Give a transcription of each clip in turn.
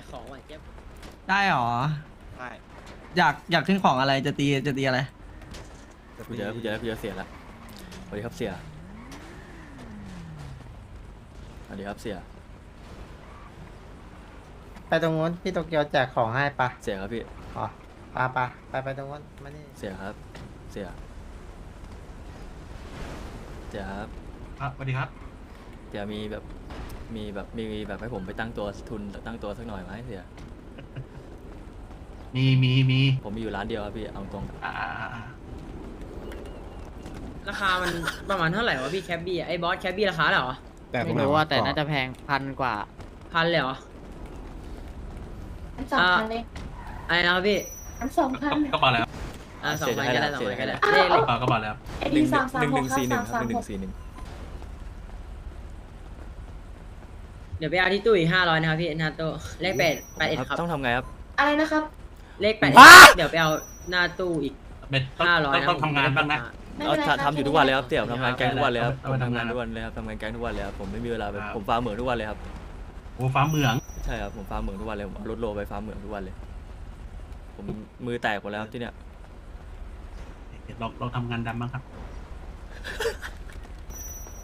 กของว่ะเจ๊บได้หรอ ใช่อยากอยากขึ้นของอะไรจะตีจะตีอะไร กูเจอกูเจอกูเจอเสียแล้วสวัสดีครับเสียสวัสดีครับเสียไปตรงนู้นพี่โตเกียวแจกของให้ปะเสียครับพี่อ๋อปะปะไปไปตรงนู้นมานี่เสียครับ เสียเสียครับ ครับสวัสดีครับเสียมีแบบ มีแบบมีแบบให้ผมไปตั้งตัวทุนตั้งตัวสักหน่อยไหมเสียมีมีมีผมมีอยู่ร้านเดียวครับพี่เอาตรงอ่าราคามันประมาณเท่าไหร่วะพี่แคปบี้อะไอ้บอสแคปบี้ราคาเท่าไหร่วะแต่ไม่รู้ว่าแต่น่าจะแพงพันกว่า พันเลยเหรอ อันสองพันเลยอะไรนะครับพี่ อันสองพันก็บอกแล้วอ่าสองพันก็ได้สองพันก็ได้อ้าวเลขเลข ก็บอกแล้ว ไอหดีนึ่งสามสามหนึ่งหหกนึ่งห้าสี่หนึ่สางมครับสามหนึ่งหหนึ่กงสี่หนึ่ง ดี๋ยวไปเอาที่ตู้อีกห้าร้อยนะครับพี่นาโต้เลขแปดแปดเอ็ดครับครับต้องทำไงครับ อะไรนะครับ เลขแปดฮะเดี๋ยวไปเอาหน้าตู้อีกเป็นต้องห้าร้อยต้องต้องทำงานบ้างนะ ไม่เอาเป็นไรครับทำอยู่ทุกวันเลยครับเสี่ยผมทำงานแก๊งทุกวันเลยครับเอาผมไปทำทำงางานนทุกวันเลยครับทำงานแก๊งทุกวันเลยครับผมไม่มีเวลาไปครับ ผมฟาร์มเหมืองทุกวันเลยครับโอ้ฟ้าเหมือง ใช่ครับผมฟาร์มเหมืองทุกวันเลยผมเอารถโลไปฟาร์มเหมืองทุกวันเลย ผมมือแตกหมดแล้วครับที่เนี้ยเดี๋ยวเราเราทำงานดำบ้างครับ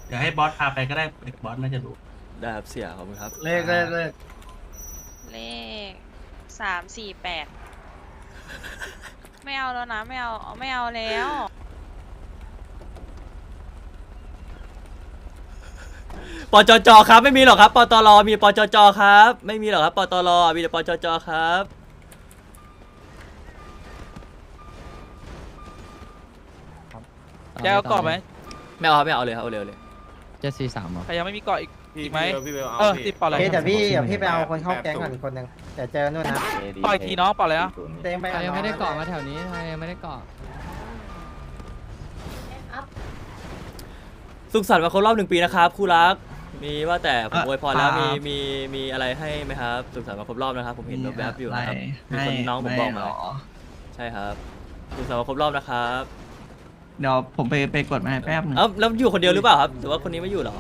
เดี๋ยวให้บอสพาไปก็ได้เด็กบอสน่าจะรู้ ได้ครับเสียขอบคุณครับเลขเลขเลขเลขสามสี่แปดไม่เอาแล้วนะไม่เอาไม่เอาแล้ว ปจจครับ ไม่มีหรอกครับปตรมีปจจครับ ไม่มีหรอกครับปตรมีแต่ปจจครับแกเอากรอบไหมไม่เอาครับไม่เอาเลยครับเอาเลยเอาเลย เจ็ดสี่สามเหรอใครยังไม่มีเกาะอีกพี่ อีกไหมพี่เบลเออพี่ติดเปล่าอะไรเฮ้ยเดี๋ยวพี่เดี๋ยวพี่ไปเอาคนเข้าแก๊งก่อนคนหนึ่งเดี๋ยวเจอนู่นนะเปล่าอีกทีน้องเปล่าเลยนะเต็งไปใครกับยังน้องไม่ได้เกาะมาแถวนี้ใครยังไม่ได้เกาะอัพสุขสันต์วันครบรอบหนึ่งปีนะครับคู่รัก มีว่าแต่ผมอะอวยพรแล้วครับมีมีมีอะไรให้ไหมครับ สุขสันต์วันครบรอบนะครับ ผมเห็นแวบๆอยู่นะครับมีให้คนน้องผมบอกมาให้หรใช่ครับ สุขสันต์วันครบรอบนะครับเดี๋ยวผมไปไปกดมาให้แป๊บหนึงเอ้าแล้วอยู่คนเดียวหรือเปล่าครับหรือว่าคนนี้ไม่อยู่เหรอ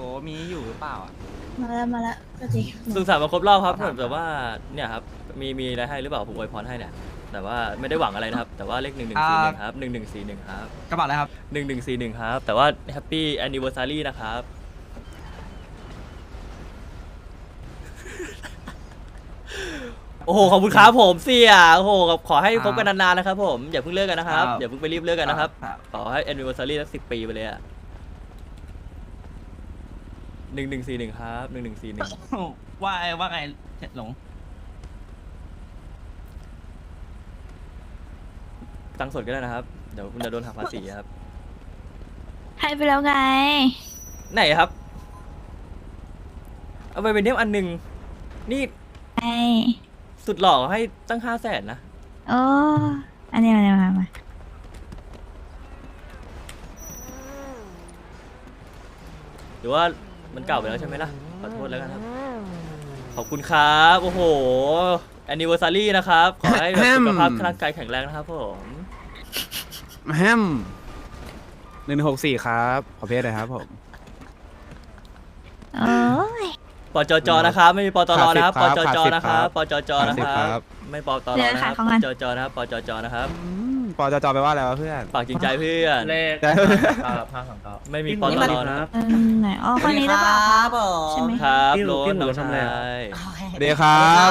ลมีอยู่หรือเปล่าอะมาแล้วมาแล้วก็จริงสุขสันต์วันครบรอบครับขอถามแต่ว่าเนี่ยครับมีมีอะไรให้หรือเปล่าผมอวยพรให้เนี่ยแต่ว่าไม่ได้หวังอะไรนะครับ แต่ว่าเลขหนึ่งหนึ่งสี่หนึ่งครับหนึ่งหนึ่งสี่หนึ่งครับกระเป๋าอะไรครับหนึ่งหนึ่งสี่หนึ่งครับ แต่ว่าแฮปปี้แอนนิเวอร์ซารีนะครับโอ้โหขอบคุณครับผมเสียโอ้โหขอให้คบกันนานๆนะครับผมอย่าเพิ่งเลิกกันนะครับครับอย่าเพิ่งไปรีบเลิกกันนะครับครับขอให้แอนนิเวอร์ซารีสักสิบปีไปเลยอะ หนึ่งหนึ่งสี่หนึ่งครับหนึ่งหนึ่งสี่หนึ่งว่าไงว่าไงเจ็ดหลงตังค์สดก็ได้นะครับ เดี๋ยวคุณจะโดนหักภาษีครับ ให้ไปแล้วไง ไหนครับ เอาไปเป็นเทมอันหนึ่งนี่ไอสุดหล่อให้ตั้งห้าแสนนะ โอ้อันนี้มามามาหรือว่า มันเก่าไปแล้วใช่ไหมล่ะ ขอโทษแล้วกันครับ ขอบคุณครับ โอ้โหแอนนิเวอร์ซารีนะครับ ขอให้แบบสุขภาพร่างกายแข็งแรงนะครับผมแฮมหนึ่งหกสี่ครับ ขอเพจเลยครับผม โอ้ยปจจนะครับไม่มีปตรนะครับปขาดจสิบจครับนะครับปจจขาดนะสิบคครัรับบไม่ปตรนะครับปจจนะครับปจจนะครับอืม ปอจจไปว่าอะไรวะเพื่อนฝากจริงใจเพื่อน เลขได้เก้าห้าสองเก้าไม่มีปตรนะครับเออไหนอ๋อคนนี้หรือเปล่าครับใช่ไหมครับพี่หโรนูพี่นหนูน้องทำอะไรชาอะยเดียวครับ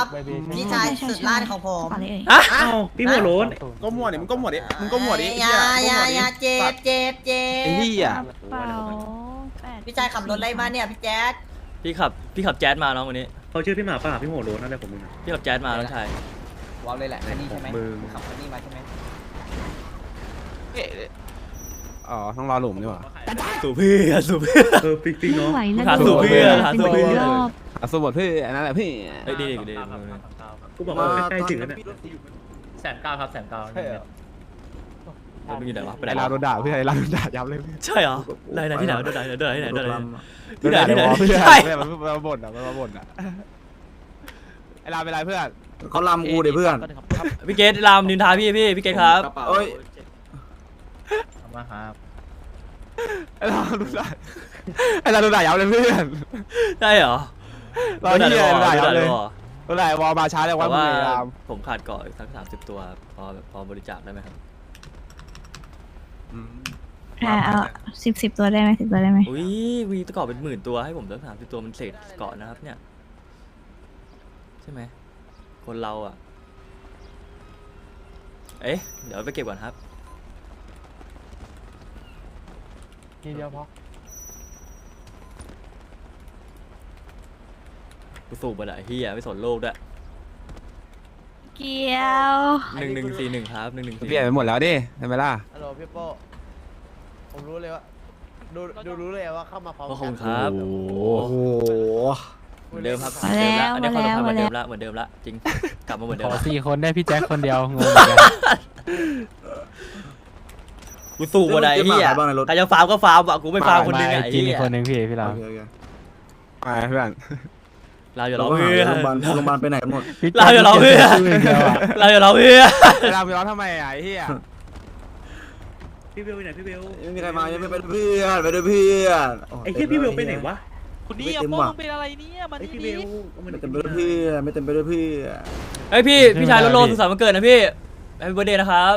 พี่ชายสุดล้านของผมอะไรเอ่ยฮะอ้าวพี่หัวโล้นก็มั่วดิมึงก็มั่วดิมึงก็มั่วดิอย่าอย่าอย่าเจ็บเจ็บเจ็ไอ้บเหี้ยเปล่าแปดพี่ชายขับรถอะไรมาเนี่ยพี่แจ๊ดพี่ขับพี่ขับแจ๊สมาน้องวันนี้เขาชื่อพี่หมาป่าพี่หัวโล้นอะไรผมมึงพี่ขับแจ๊สมาน้องชายว้าวเลยแหละอันนี้ใช่ไหมมึงขับอันนี้มาใช่ไหม อ๋อต้องรอหลุมดีกว่าสู่เพื่อนสู่เพื่อน เออปิ๊งปิ๊งไม่เนาะ ไหวแล้วหาสู่เพื่อนหาสู่เพื่อน รอบอะสมบัติพี่อันนั้นแหละพี่เฮ้ยดีดีดีกูบอกว่าใกล้ๆถึงแล้วเนี่ยแสนเก้าครับแสนเก้าเดี๋ยวมึงอยู่ไหนวะไปไหนไอ้ลาวโดนด่าพี่ไอ้ลาวโดนด่ายับเลยพี่ใช่เหรอไหนไหนที่ไหนที่ไหนที่ไหนที่ไหนที่ไหนโดที่นไหนด่าที่ไหนเดี๋ยวเพื่อนใช่เพื่อนมันมาบ่นอะมันมาบ่นอะไอ้ลาวเป็นไรเพื่อนเขาลำกูเดี๋ยวเพื่อนพี่เกตรามนินทาพี่พี่พี่เกตครับเอ้ย มาครับไอ้เราดูด่าไอ้เราดูด่ายับเลยเพื่อนได้เหรอเราที่เนี่ยด่ายับเลยหรอดูด่าวอลมาช้าแต่แต่ว่ามึงว่าพยายามผมขาดเกาะอีกสักสามสิบตัว พอแบบพอบริจาคได้ไหมครับอืมอ่าเอาสิบสิบตัวได้ไหมสิบตัวได้ไหมอุ้ยวีตะเกาะเป็นหมื่นตัวให้ผมสักสามสิบตัวมันเศษเกาะนะครับ เนี่ย ใช่ไหม คนเราอะ เอ๊ะ เดี๋ยวไปเก็บก่อนครับ ทีเดียวพอกูสูบไปละเฮียไม่สนโลกด้วยเกี่ยวหนึ่งหนึ่งสี่หนึ่งครับหนึ่งหนึ่งเปลี่ยนไปหมดแล้วดิใช่ไหมล่ะฮัลโหลพี่โป้ผมรู้เลยว่าดูดูรู้เลยว่าเข้ามาพร้อมขอบคุณครับโอ้โหเหมือนเดิมครับเหมือนเดิมละอันนี้ความสัมพันธ์เหมือนเดิมละเหมือนเดิมละจริงกลับมาเหมือนเดิขมอละสี่คนได้พี่แจ็คคนเดียวงงเหมือน กันกูสูบมาได้เฮียใครจะฟาร์มก็ฟาร์มอะกูไม่ฟาร์มคนหนึงอะไอ้กินเฮีอียกคนหนึ่งพี่พี่เราโอเคโอเคไปเพื่อนเราอย่าร้องเพื่อนโรงพยาบาลโรงพยาบาลไปไหนหมดเราอย่าร้องเพื่อนเราอย่าร้องเพื่อนเวลาไปร้องทำไมอะไอ้เหี้ยพี่เบลไปไหนพี่เบลไม่มีใครมายังไม่ไปด้วยเพื่อนไปด้วยเพื่อนไอ้เหี้ยพี่เบลไปไหนวะคุณนี่อะโป้งเป็นอะไรเนี่ยมันพี่เบลไม่เต็มไปด้วยเพื่อนไม่เต็มไปด้วยเพื่อนเฮ้ยพี่พี่ชายโลโลสุขสันต์วันเกิดนะพี่แฮปปี้เบอร์เดย์นะครับ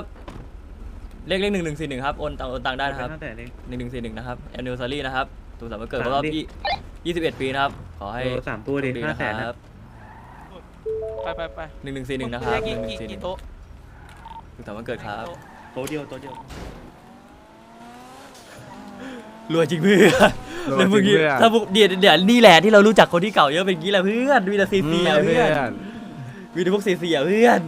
เลขเลขหนึ่งหนึ่งสี่หนึ่งครับโอนตังโอนตังได้นะครับตั้งแต่นี้หนึ่งหนึ่งสี่หนึ่งนะครับแอนนิวซารีนะครับสุขสันต์วันเกิดสามครบรอบดิ ยี่ยี่สิบเอ็ดปีนะครับ ขอให้สามตัวดิโชคดีห้านะแสคนนะรับไปไปไปหนึ่งหนึ่งสี่หนึ่งนะครับหนึ่งหนึ่งสี่หนึ่งสุขสันต์วันเกิดครับโต๊ะเดียวโต๊ะเดียวรวยจริงเพื่อนรวยแล้วจริงเมื่อกี้เพื่อนถ้าพวกเดี๋ยวเดี๋ยวนี่แหละที่เรารู้จักคนที่เก่าเยอะเป็นอย่างนี้แหละเพื่อนมีแต่ซีอืซีมอะเพื่เพื่ออนนมีแต่พวกซีซีอะเพื่อน